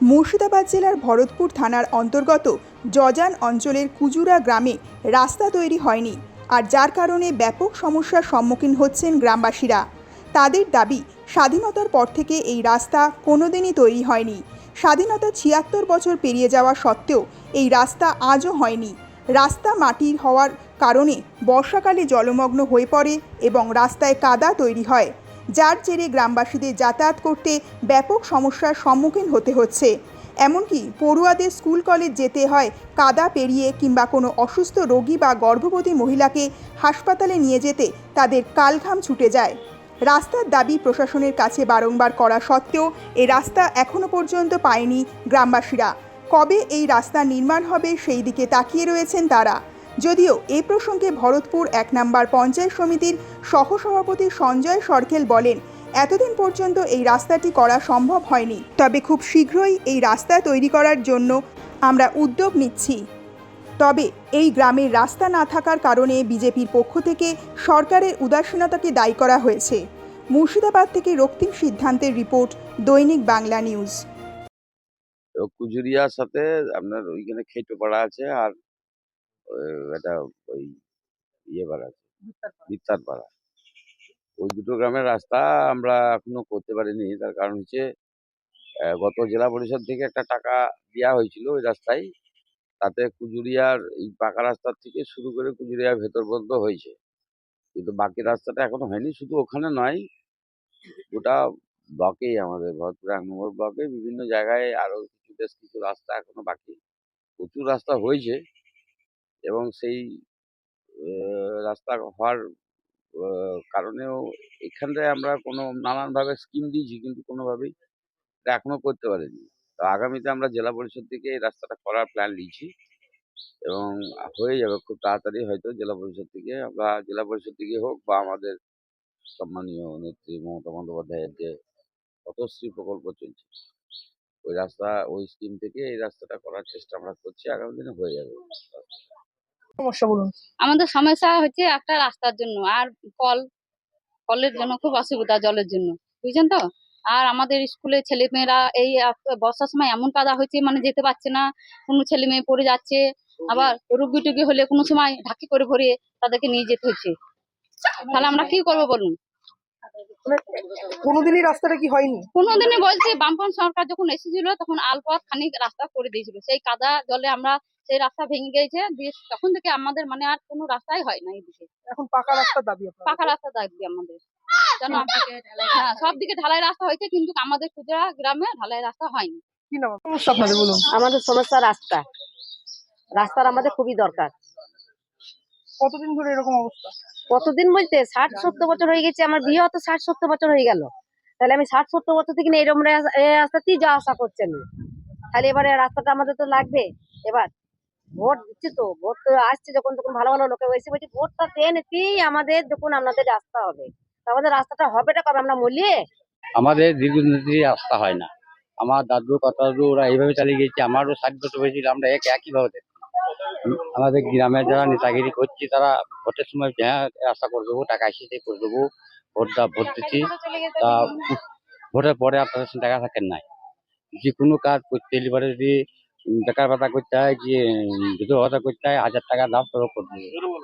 মুর্শিদাবাদ জেলার ভরতপুর থানার অন্তর্গত জজান অঞ্চলের কুজুরা গ্রামে রাস্তা তৈরি হয়নি আর যার কারণে ব্যাপক সমস্যার সম্মুখীন হচ্ছেন গ্রামবাসীরা। তাদের দাবি, স্বাধীনতার পর থেকে এই রাস্তা কোনোদিনই তৈরি হয়নি। স্বাধীনতা ছিয়াত্তর বছর পেরিয়ে যাওয়া সত্ত্বেও এই রাস্তা আজও হয়নি। রাস্তা মাটির হওয়ার কারণে বর্ষাকালে জলমগ্ন হয়ে পড়ে এবং রাস্তায় কাদা তৈরি হয়। যার জেরে গ্রামবাসীদের যাতায়াত করতে ব্যাপক সমস্যার সম্মুখীন হতে হচ্ছে। এমনকি পড়ুয়াদের স্কুল কলেজ যেতে হয় কাদা পেরিয়ে কিংবা কোনো অসুস্থ রোগী বা গর্ভবতী মহিলাকে হাসপাতালে নিয়ে যেতে তাদের কালঘাম ছুটে যায়। রাস্তার দাবি প্রশাসনের কাছে বারংবার করা সত্ত্বেও এই রাস্তা এখনও পর্যন্ত পায়নি গ্রামবাসীরা। কবে এই রাস্তা নির্মাণ হবে সেই দিকে তাকিয়ে রয়েছেন তারা। যদিও এ প্রসঙ্গে ভরতপুর এক নম্বর পঞ্চায়েত সমিতির সহসভাপতি সঞ্জয় সরকেল বলেন, এতদিন পর্যন্ত এই রাস্তাটি করা সম্ভব হয়নি। তবে খুব শীঘ্রই এই রাস্তা তৈরি করার জন্য আমরা উদ্যোগ নিচ্ছি। তবে এই গ্রামের রাস্তা না থাকার কারণে বিজেপির পক্ষ থেকে সরকারের উদাসীনতাকে দায়ী করা হয়েছে। মুর্শিদাবাদ থেকে রক্তিম সিদ্ধান্তের রিপোর্ট, দৈনিক বাংলা নিউজ। কুজুরিয়ার সাথে আপনার ওইখানে খেটো পাড়া আছে আর এটা ওই ইয়ে পাড়া আছে। বিত্তার পাড়া ওই দুটো গ্রামের রাস্তা আমরা এখনও করতে পারিনি। তার কারণ হচ্ছে গত জেলা পরিষদ থেকে একটা টাকা দেওয়া হয়েছিল ওই রাস্তায়। তাতে কুজুরিয়ার এই পাকা রাস্তার থেকে শুরু করে কুজুরিয়ার ভেতর পর্যন্ত হয়েছে। কিন্তু বাকি রাস্তাটা এখনও হয়নি। শুধু ওখানে নয় গোটা ব্লকেই আমাদের ভরতপুর এক নম্বর ব্লকে বিভিন্ন জায়গায় আরও কিছু বেশ কিছু রাস্তা এখনও বাকি। প্রচুর রাস্তা হয়েছে। এবং সেই রাস্তা হওয়ার কারণেও এখানটায় আমরা কোনো নানানভাবে স্কিম দিয়েছি, কিন্তু কোনোভাবেই এটা এখনও করতে পারিনি। তো আগামীতে আমরা জেলা পরিষদ থেকে এই রাস্তাটা করার প্ল্যান নিয়েছি এবং হয়ে যাবে, খুব তাড়াতাড়ি হয়তো জেলা পরিষদ থেকে, আমরা জেলা পরিষদ থেকে হোক বা আমাদের সম্মানীয় নেত্রী মমতা বন্দ্যোপাধ্যায়ের যে পথশ্রী প্রকল্প চলছে, ওই রাস্তা, ওই স্কিম থেকে এই রাস্তাটা করার চেষ্টা আমরা করছি, আগামী দিনে হয়ে যাবে। সমস্যা বলুন। আমাদের সমস্যা হচ্ছে একটা রাস্তার জন্য আর কল কলের জন্য খুব অসুবিধা জলের জন্য বুঝছেন তো? আর আমাদের স্কুলে ছেলেমেয়েরা এই বর্ষার সময় এমন কাদা হয়েছে মানে যেতে পারছে না কোনো ছেলে মেয়ে পড়ে যাচ্ছে আবার রুগী টুগি হলে কোনো সময় ঢাকি করে ভরে তাদেরকে নিয়ে যেতে হচ্ছে। তাহলে আমরা কি করব বলুন? কোনোদিনই রাস্তাটা কি হয়নি? কোনোদিনই বলছি বামপন সরকার যখন এসেছিল তখন আলপথ খানিক রাস্তা করে দিয়েছিল। সেই কাদা জলে আমরা সেই রাস্তা ভেঙে গেছে দিয়ে তখন থেকে আমাদের মানে আর কোনো রাস্তাই হয় না এদিকে এখন পাকা রাস্তা দাবি পাকা রাস্তা থাকবে আমাদের। যেন হ্যাঁ সব দিকে ঢালাই রাস্তা হয়েছে কিন্তু আমাদের খুচরা গ্রামে ঢালাই রাস্তা হয়নি। কি নাম সমস্যা আপনাদের বলুন। আমাদের সমস্যা রাস্তা। রাস্তার আমাদের খুবই দরকার। কতদিন ধরে এরকম অবস্থা? কতদিন বলতে ষাট সত্তর বছর হয়ে গেছে আমার বিয়ে হতো ষাট সত্তর বছর হয়ে গেল। তাহলে আমি ষাট সত্তর বছর থেকে না এরকম রাস্তাতেই যাওয়া আসা করছি আমি। তাহলে এবারে রাস্তাটা আমাদের তো লাগবে। এবার ভোট দিচ্ছি তো, ভোট তো আসছে যখন তখন ভালো ভালো লোকে এসে বলছি ভোটটা দেন এতেই আমাদের দেখুন আপনাদের রাস্তা হবে। আমাদের রাস্তাটা হবেটা কবে আমরা মরলে আমাদের দীর্ঘদিন রাস্তা হয় না। আমার দাদু কাকাদু ওরা এইভাবে চালিয়ে গেছে, আমারও ষাট বছর হয়েছিল আমরা এক, একইভাবে দেখি আমাদের গ্রামে যারা নেতাগিরি করছে, তারা ভোটের সময় হ্যাঁ রাস্তা করে দেবো, টাকা এসেছে করে দেবো, ভোট দা, ভোট দিচ্ছি। তা ভোটের পরে আপনাদের সঙ্গে টাকা থাকেন নাই। যে কোনো কাজ করতে গেলে এবারে যদি বেকার ভাতা করতে হয় যে বিধবা ভাতা করতে হয়, হাজার টাকা দাম তবে করে দেবো